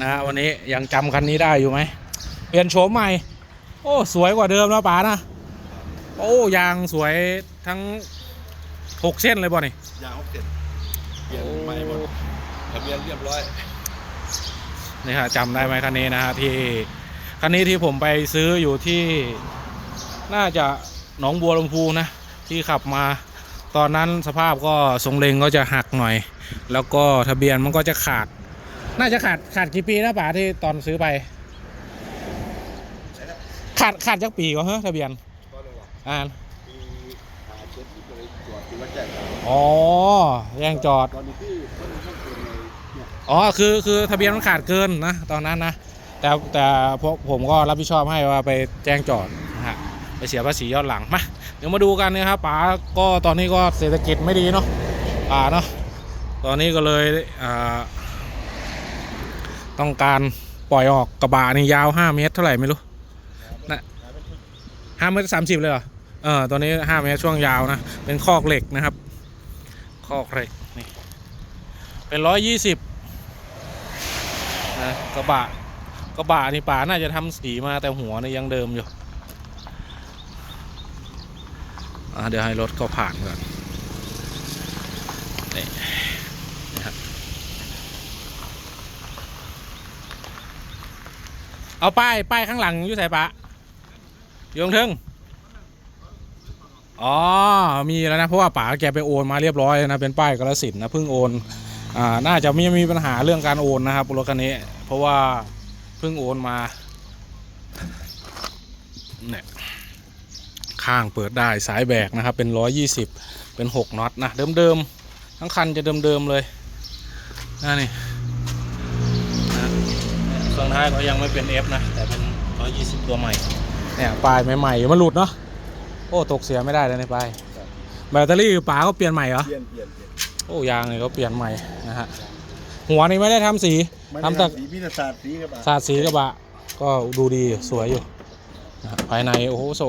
นะฮะวันนี้ยังจำคันนี้ได้อยู่ไหม เปลี่ยนโฉมใหม่ โอ้ สวยกว่าเดิมแล้วป๋านะ โอ้ยางสวยทั้งหกเส้นเลยบ่นี่ยางหกเจ็ดเปลี่ยนใหม่หมดทะเบียนเรียบร้อยนี่ฮะจำได้ไหมคันนี้นะฮะที่คันนี้ที่ผมไปซื้ออยู่ที่น่าจะหนองบัวลำพูนะที่ขับมาตอนนั้นสภาพก็ทรงเลงก็จะหักหน่อย แล้วก็ทะเบียนมันก็จะขาด น่าจะขาดขาดกี่ปีนะป๋าที่ตอนซื้อไป ขาดขาดจักปีก็เฮ้ทะเบียนก็เลยว่าอ่าปีหาเช็ดที่เลยตรวจที่วัดแจ้งครับอ๋อแย่งจอดตอนนี้ที่ก็ต้องเข้าเกณฑ์ในเนี่ยอ๋อคือคือทะเบียนมันขาดเกินนะตอนนั้นนะ แต่แต่พวกผมก็รับผิดชอบให้ว่าไปแจ้งจอดนะฮะไปเสียภาษีย้อนหลังมาเดี๋ยวมาดูกันนะครับป๋าก็ตอนนี้ก็เศรษฐกิจไม่ดีเนาะป๋าเนาะตอนนี้ก็เลยอ่า ต้องการปล่อยออกกระบะนี่ยาว 5 เมตรเท่าไหร่ไม่รู้นะห้าเมตรสามสิบเลยเหรอ เออตัวนี้ 5 เมตรช่วงยาวนะ เป็นคอกเหล็กนะครับ คอกเหล็กนี่เป็นร้อยยี่สิบนะกระบะกระบะนี่ป่าน่าจะทำสีมาแต่หัวเนี่ยยังเดิมอยู่อะเดี๋ยวให้รถเขาผ่านก่อนนี่นะครับ เอาป้ายป้ายข้างหลังอยู่ใส่ปะยงเทิงอ๋อ มีแล้วนะเพราะว่าป๋าแกไปโอนมาเรียบร้อยนะเป็นป้ายกระสินนะเพิ่งโอนอ่าน่าจะไม่มีปัญหาเรื่องการโอนนะครับรถคันนี้ เพราะว่าเพิ่งโอนมาเนี่ยข้างเปิดได้สายแบกนะครับ เป็นร้อยยี่สิบเป็นหกน็อตนะเดิมๆทั้งคันจะเดิมๆเลยนะนี่ เครื่องท้ายก็ยังไม่เป็น F นะ แต่เป็นร้อยยี่สิบตัวใหม่ เนี่ยปลายใหม่ๆมันหลุดเนาะโอ้ตกเสียไม่ได้เลยในปลายแบตเตอรี่ป๋าก็เปลี่ยนใหม่เหรอเปลี่ยนเปลี่ยนเปลี่ยนโอ้ยางนี่ก็เปลี่ยนใหม่นะฮะหัวนี่ไม่ได้ทำสีไม่ทำได้แต่สีพิธศาสตร์สีกระบะสาดสีกระบะ ก็ดูดีอยู่สวยอยู่นะฮะภายในโอ้โหโซ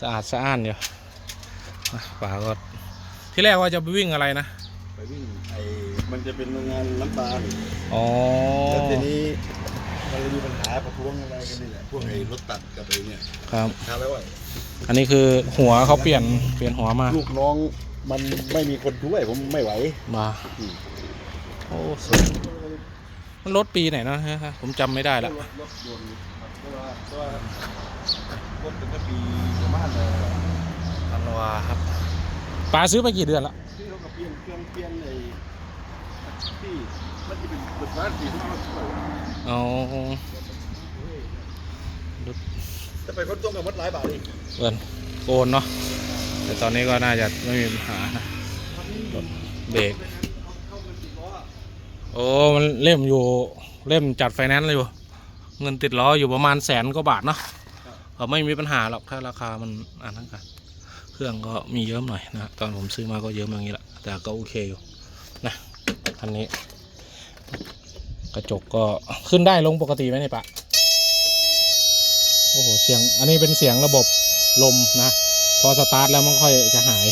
สะอาดสะอ้านอยู่นะป่าก็ที่แรกว่าจะไปวิ่งอะไรนะ ไปวิ่งไอ้มันจะเป็นโรงงานน้ำตาลอ๋อแล้วทีนี้มันเลยมีปัญหาประท้วงอะไรกันนี่แหละพวกไอ้รถตัดกับไอ้เนี่ยครับทำแล้วว่าอันนี้คือหัวเขาเปลี่ยนเปลี่ยนหัวมาลูกน้องมันไม่มีคนช่วยผมไม่ไหว มาอืม โอ้สวยมันรถปีไหนนะฮะผมจำไม่ได้ละรถรถด่วนครับเพราะว่าเพราะว่ารถตั้งแต่ปีประมาณเอ่อธันวาครับป่าซื้อไปกี่เดือนละที่ เขาก็เปลี่ยนเครื่องเปลี่ยนไอ้ที่มันจะเป็นเปิดร้านสีที่มันสวยอ๋อจะไปคนตรงกับวัดหลายบาทอีกเอินโอนเนาะแต่ตอนนี้ก็น่าจะไม่มีปัญหานะรถเบรกเข้าเงินสิบล้อโอ้มันเล่มอยู่เล่มจัดไฟแนนซ์เลยอยู่ เงินติดล้ออยู่ประมาณแสนกว่าบาทเนาะก็ไม่มีปัญหาหรอกถ้าราคามันอ่านทั้งกัน เครื่องก็มีเยอะหน่อยนะตอนผมซื้อมาก็เยอะอย่างนี้แหละแต่ก็โอเคอยู่นะคันนี้ กระจกก็ขึ้นได้ลงปกติไหมเนี่ยปะโอ้โหเสียงอันนี้เป็นเสียงระบบลมนะ พอสตาร์ทแล้วมันค่อยจะหาย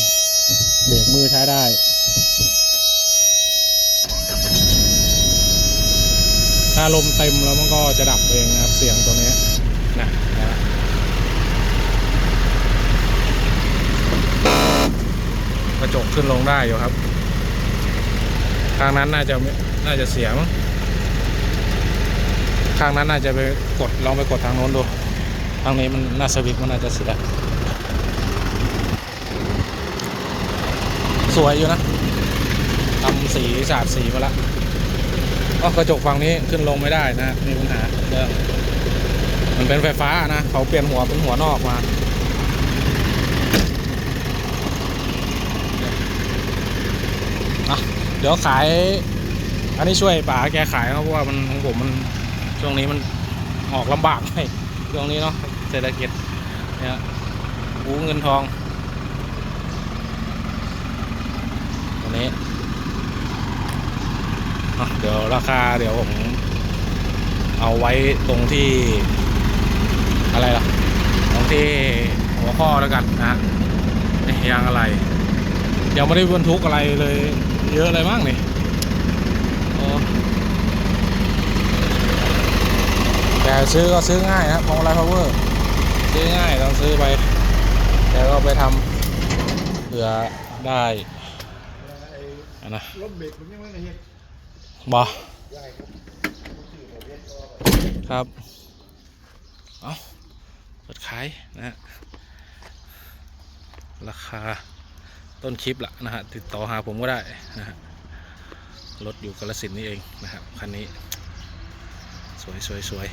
เบรกมือใช้ได้ถ้าลมเต็มแล้วมันก็จะดับเองนะครับเสียงตัวนี้นะนะ กระจกขึ้นลงได้อยู่ครับทางนั้นน่าจะน่าจะเสียมั้งข้างนั้นน่าจะไปกดลองไปกดทางโน้นดูทางนี้มันน่าสวิตมันน่าจะเสียสวยอยู่นะทำสีสาดสีมาล้วก็กระจกฝั่งนี้ขึ้นลงไม่ได้นะมีปัญหาเรื่องมันเป็นไฟฟ้านะ เขาเปลี่ยนหัวเป็นหัวนอกมา อะเดี๋ยวขาย อันนี้ช่วยป๋าแกขายครับเพราะว่ามันของผมมันช่วงนี้มันออกลำบากหน่อยช่วงนี้เนาะเศรษฐกิจเนี่ยหูเงินทองตัวนี้อะเดี๋ยวราคาเดี๋ยวผมเอาไว้ตรงที่อะไรล่ะตรงที่หัวข้อแล้วกันนะฮะนี่ยางอะไรยังไม่ได้บรรทุกอะไรเลย เยอะอะไรบ้างนี่โอ้ซื้อก็ซื้อง่ายนะครับพวงมาลัยพาวเวอร์ซื้อง่ายต้องซื้อไป แล้วก็ไปทำเผื่อได้ไอ้อะนะรถเบรกผมยังไม่ได้เห็นบอได้ครับชื่อผมเรียนก็ครับเอาเปิดขายนะฮะราคา ต้นคลิปละนะฮะติดต่อหาผมก็ได้นะฮะรถอยู่กระสินนี่เองนะครับคันนี้ สวยสวยสวย